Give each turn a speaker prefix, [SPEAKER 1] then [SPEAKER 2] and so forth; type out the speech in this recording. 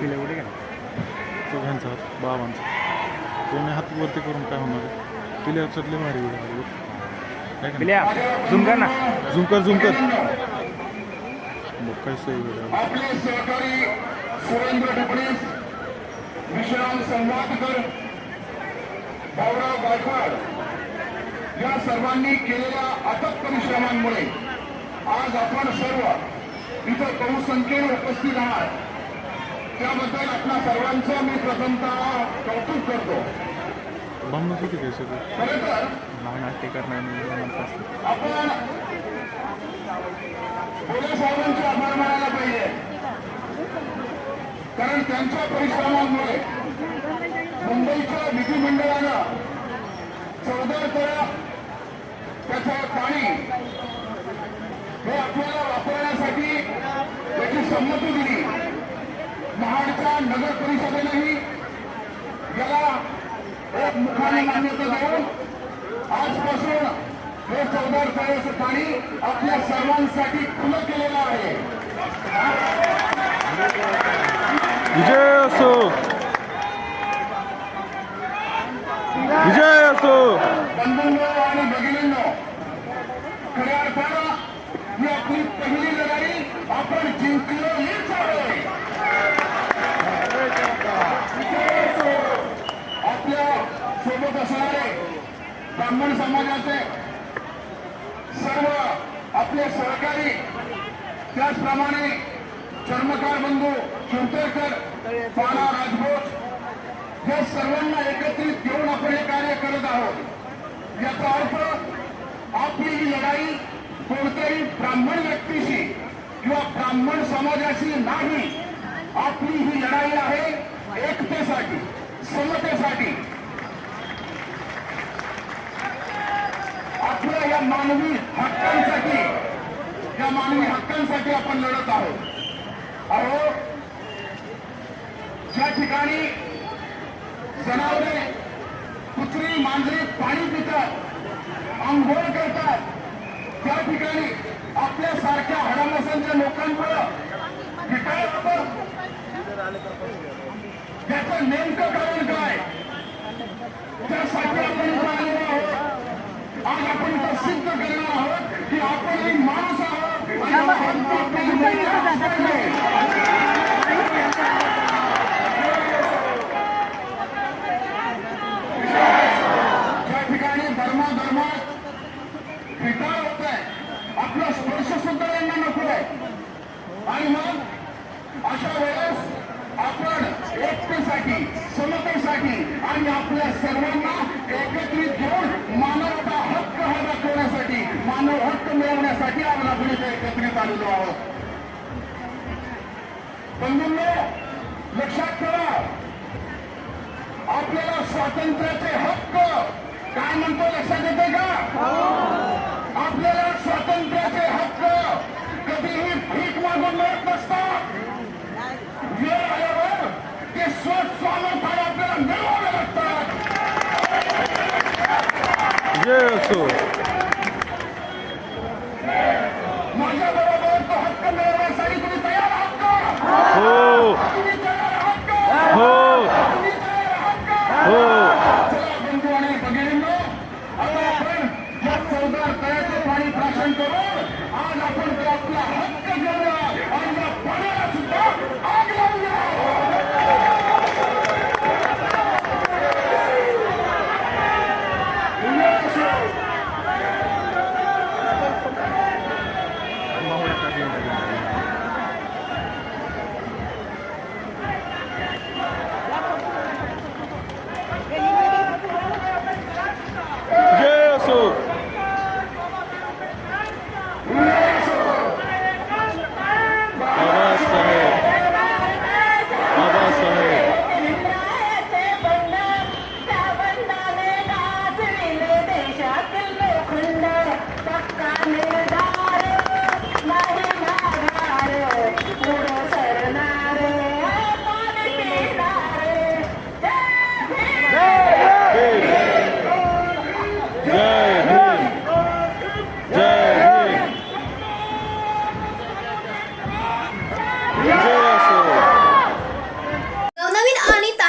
[SPEAKER 1] पिल्या कुठे का चौघांचा हात बाबांचा. दोन्ही हात वरती करून काय होणार पिल्या लक्षातले भारी उड्या मारली.
[SPEAKER 2] पिल्या झूम कर ना.
[SPEAKER 1] झुम कर झुम कर बघ काय सोय उड्या
[SPEAKER 3] आपले सहकारी सुरेंद्र डुबळीस विश्राम संवादकर भाऊराव गायकवाड या सर्वांनी केलेल्या अथक परिश्रमांमुळे आज आपण सर्व इथं बहुसंख्येने उपस्थित आहात. त्याबद्दल आपल्या सर्वांचं मी प्रथमतः कौतुक करतो.
[SPEAKER 1] भावनाच होती ते सगळं?
[SPEAKER 3] खरं तर
[SPEAKER 1] लहान नाट्य करणार
[SPEAKER 3] आपण पोलीस साहेबांचे आभार मानायला पाहिजे कारण त्यांच्या परिश्रमांमुळे मुंबईच्या विधिमंडळानं चौदा करा त्याचं पाणी हे आपल्याला वापरण्यासाठी त्याची संमती दिली. महाडच्या नगर परिषदेनंही याला एक मुखाने मान्यता देऊन आजपासून हे चौदार तळ्याचं पाणी आपल्या सर्वांसाठी खुलं केलेलं आहे
[SPEAKER 1] विजय असो. विजय असो.
[SPEAKER 3] बंधूंनो आणि भगिनींनो खऱ्या अर्थानं ही आपली पहिली लढाई आपण जिंकलो हीच आहे आपल्यासोबत असणारे ब्राह्मण समाजाचे सर्व आपले सहकारी त्याचप्रमाणे चर्मकार बंधू चिंतळकर पाला राजभोज या सर्वांना एकत्रित घेऊन आपण हे कार्य करत आहोत. याचा अर्थ आपली ही लढाई कोणत्याही ब्राह्मण व्यक्तीशी किंवा ब्राह्मण समाजाशी नाही. आपली ही लढाई आहे एकतेसाठी समतेसाठी. आपल्या या मानवी हक्कांसाठी या मानवी हक्कांसाठी आपण लढत आहोत. अहो ज्या ठिकाणी जनावरे कुत्री मांजरी पाणी पितात आंघोळ करतात त्या ठिकाणी आपल्या सारख्या हडामसांच्या लोकांमुळं काय होतं. त्याचं नेमकं कारण काय? त्यासाठी आपण आज आपण इथं सिद्ध करणार आहोत की आपण एक माणूस आहोत आहे स्पर्श आहे आणि मग अशा वेळेस आपण एकतेसाठी समतेसाठी आणि आपल्या सर्वांना एकत्रित घेऊन मानवता हक्क हा दाखवण्यासाठी मानव हक्क आज आपण इथे एकत्रित आलेलो आहोत. बंधूंनो लक्षात ठेवा. आपल्याला स्वातंत्र्याचे हक्क काय म्हणतो लक्षात येते का? आपल्याला स्वातंत्र्याचे हक्क कधीही भीक मागून मिळत नसतात. वेळ आल्यावर ते स्वस्वामर्थाने आपल्याला मिळवावे लागतात.